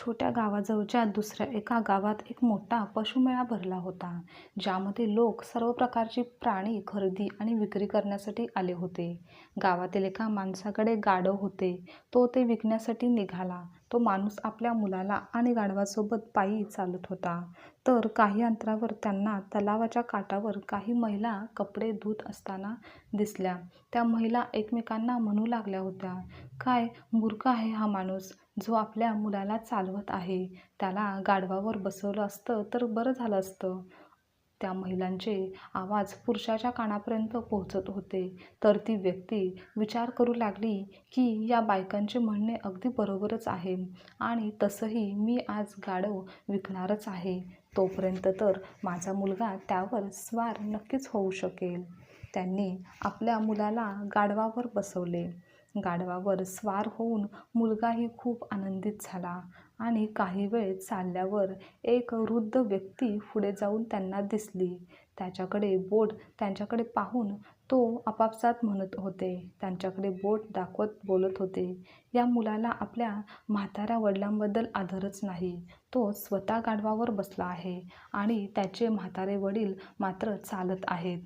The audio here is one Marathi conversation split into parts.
छोट्या गावाजवळच्या दुसऱ्या एका गावात एक मोठा पशुमेळा भरला होता ज्यामध्ये लोक सर्व प्रकारची प्राणी खरेदी आणि विक्री करण्यासाठी आले होते. गावातील एका माणसाकडे गाढव होते. तो ते विकण्यासाठी निघाला. तो माणूस आपल्या मुलाला आणि गाढवासोबत पायी चालत होता. तर काही अंतरावर त्यांना तलावाच्या काठावर काही महिला कपडे धुत असताना दिसल्या. त्या महिला एकमेकांना म्हणू लागल्या होत्या काय मूर्ख आहे हा माणूस? जो आपल्या मुलाला चालवत आहे त्याला गाढवावर बसवलं असतं तर बरं झालं असतं. त्या महिलांचे आवाज पुरुषाच्या कानापर्यंत पोहोचत होते. तर ती व्यक्ती विचार करू लागली की या बायकांचे म्हणणे अगदी बरोबरच आहे आणि तसंही मी आज गाढव विकणारच आहे. तोपर्यंत तर माझा मुलगा त्यावर स्वार नक्कीच होऊ शकेल. त्यांनी आपल्या मुलाला गाढवावर बसवले. गाढवावर स्वार होऊन मुलगाही खूप आनंदित झाला आणि काही वेळ चालल्यावर एक वृद्ध व्यक्ती पुढे जाऊन त्यांना दिसली. त्याच्याकडे बोट त्यांच्याकडे पाहून तो आपापसात म्हणत होते. त्यांच्याकडे बोट दाखवत बोलत होते. या मुलाला आपल्या म्हाताऱ्या वडिलांबद्दल आदरच नाही. तो स्वतः गाढवावर बसला आहे आणि त्याचे म्हातारे वडील मात्र चालत आहेत.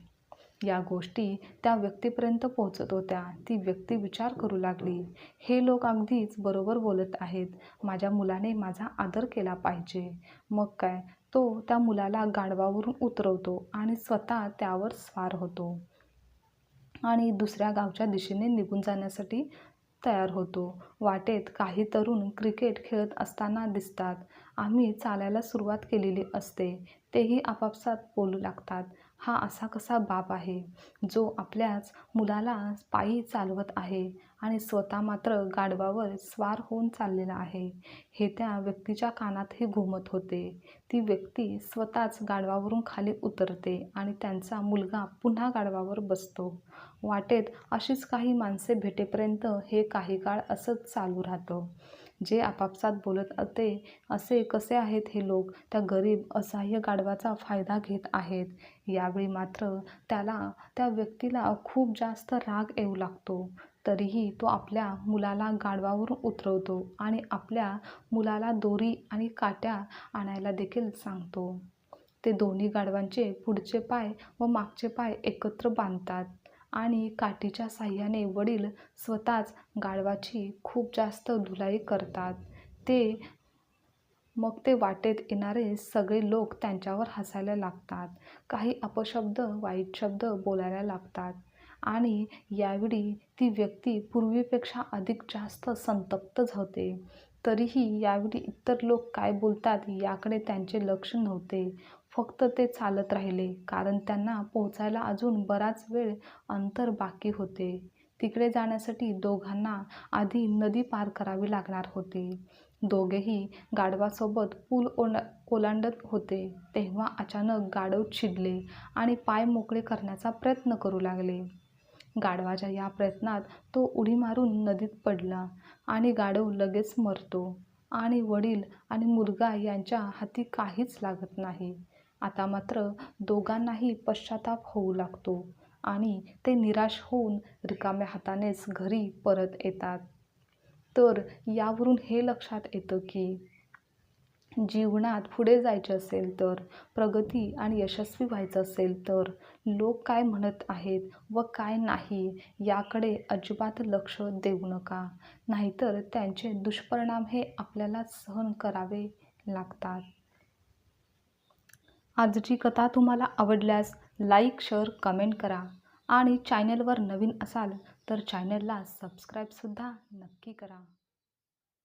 या गोष्टी त्या व्यक्तीपर्यंत पोहोचत होत्या. ती व्यक्ती विचार करू लागली. हे लोक अगदीच बरोबर बोलत आहेत. माझ्या मुलाने माझा आदर केला पाहिजे. मग काय? तो त्या मुलाला गाढवावरून उतरवतो आणि स्वतः त्यावर स्वार होतो. आणि दुसऱ्या गावच्या दिशेने निघून जाण्यासाठी तयार होतो. वाटेत काही तरुण क्रिकेट खेळत असताना दिसतात. आम्ही चालायला सुरुवात केलेली असते. तेही आपापसात बोलू लागतात. हा असा कसा बाप आहे? जो आपल्याच मुलाला पायी चालवत आहे आणि स्वतः मात्र गाढवावर स्वार होऊन चाललेला आहे. हे त्या व्यक्तीच्या कानातही घुमत होते. ती व्यक्ती स्वतःच गाढवावरून खाली उतरते आणि त्यांचा मुलगा पुन्हा गाढवावर बसतो. वाटेत अशीच काही माणसे भेटेपर्यंत हे काही काळ असंच चालू राहतं. जे आपापसात बोलत होते असे कसे आहेत हे लोक त्या गरीब असहाय्य गाढवाचा फायदा घेत आहेत. यावेळी मात्र त्याला त्या व्यक्तीला खूप जास्त राग येऊ लागतो. तरीही तो आपल्या मुलाला गाढवावरून उतरवतो आणि आपल्या मुलाला दोरी आणि काट्या आणायला देखील सांगतो. ते दोन्ही गाढवांचे पुढचे पाय व मागचे पाय एकत्र बांधतात. आणि काठीच्या साह्याने वडील स्वतःच गाढवाची खूप जास्त धुलाई करतात. ते मग ते वाटेत येणारे सगळे लोक त्यांच्यावर हसायला लागतात. काही अपशब्द वाईट शब्द बोलायला लागतात. आणि यावेळी ती व्यक्ती पूर्वीपेक्षा अधिक जास्त संतप्त होते. तरीही यावेळी इतर लोक काय बोलतात याकडे त्यांचे लक्ष नव्हते. फक्त ते चालत राहिले कारण त्यांना पोहोचायला अजून बराच वेळ अंतर बाकी होते. तिकडे जाण्यासाठी दोघांना आधी नदी पार करावी लागणार होती. दोघेही गाढवासोबत पूल ओला ओलांडत होते. तेव्हा अचानक गाढव चिडले आणि पाय मोकळे करण्याचा प्रयत्न करू लागले. गाढवाच्या या प्रयत्नात तो उडी मारून नदीत पडला आणि गाढव लगेच मरतो आणि वडील आणि मुलगा यांच्या हाती काहीच लागत नाही. आता मात्र दोघांनाही पश्चाताप होऊ लागतो आणि ते निराश होऊन रिकाम्या हातानेच घरी परत येतात. तर यावरून हे लक्षात येतं की जीवनात पुढे जायचे असेल तर प्रगती आणि यशस्वी व्हायचं असेल तर लोक काय म्हणत आहेत व काय नाही याकडे अजिबात लक्ष देऊ नका. नाहीतर त्यांचे दुष्परिणाम हे आपल्याला सहन करावे लागतात. आजची कथा तुम्हाला आवडल्यास लाईक शेअर कमेंट करा. आणि चॅनलवर नवीन असाल तर चॅनलला सबस्क्राईबसुद्धा नक्की करा.